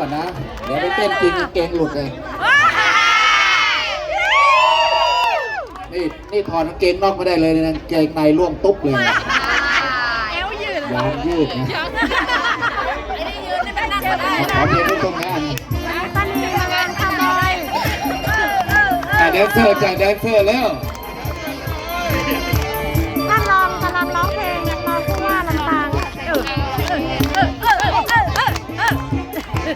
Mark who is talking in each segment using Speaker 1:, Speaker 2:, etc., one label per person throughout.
Speaker 1: ก่อนนะ เดี๋ยวไปเต้นจริงเกงหลุดเลย นี่นี่ถอดเกงนอกไม่ได้เลยนะเกงในร่วงตุ๊บเลย
Speaker 2: เอวยืด
Speaker 1: ยางยืดนะ
Speaker 2: ไม่นื้นั่ได้
Speaker 1: ขอเพียงตรงนี้อันนี้แตั้
Speaker 2: งงานทำอ
Speaker 1: แดนเซอร์ากแดนเซอร์แล้ว
Speaker 2: ท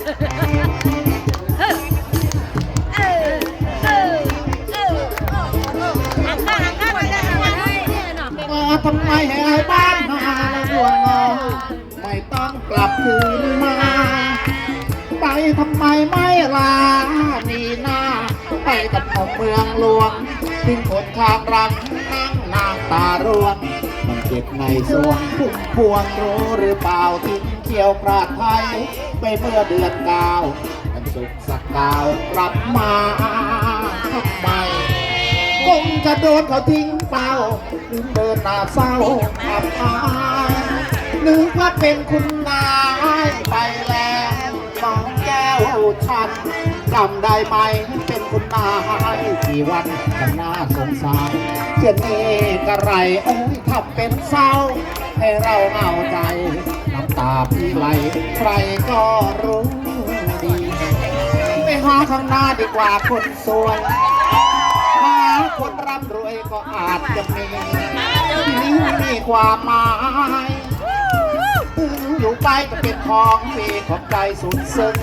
Speaker 2: ำไม
Speaker 1: ให้ไอ้บ้านมาลวหัวงไม่ต้องกลับคืนมา ไปทำไมไม่ลาหนีหน้า ไปกับผมเมืองหลวงทิ้งคนข้างรังนั่งนางตาร่วง เจ็บในสวงพุ่มพวงรู้หรือเปล่าทิ้งเขียวพราดไทยไปเมื่อเดือนเก้ามันสุกสักดาวกลับมาทำไมคงจะโดนเขาทิ้งเป้าเดินหน้าเศร้าอับอายนึกว่าเป็นคุณนายไปแล้วน้องแก้วฉันจำได้ไหมเป็นคุณนาย วันกันน่าสงสารเช่นนี้กระไรเอ้ยทำเป็นเศร้า ให้เราเหงาใจ น้ำตาพี่ไหลใครก็รู้ดี ไปหาข้างหน้าดีกว่าคนสวยหาคนร่ำรวยก็อาจจะมีนี้มีความหมายอยู่ไปก็เป็นของมีของใจสุดซึ้ง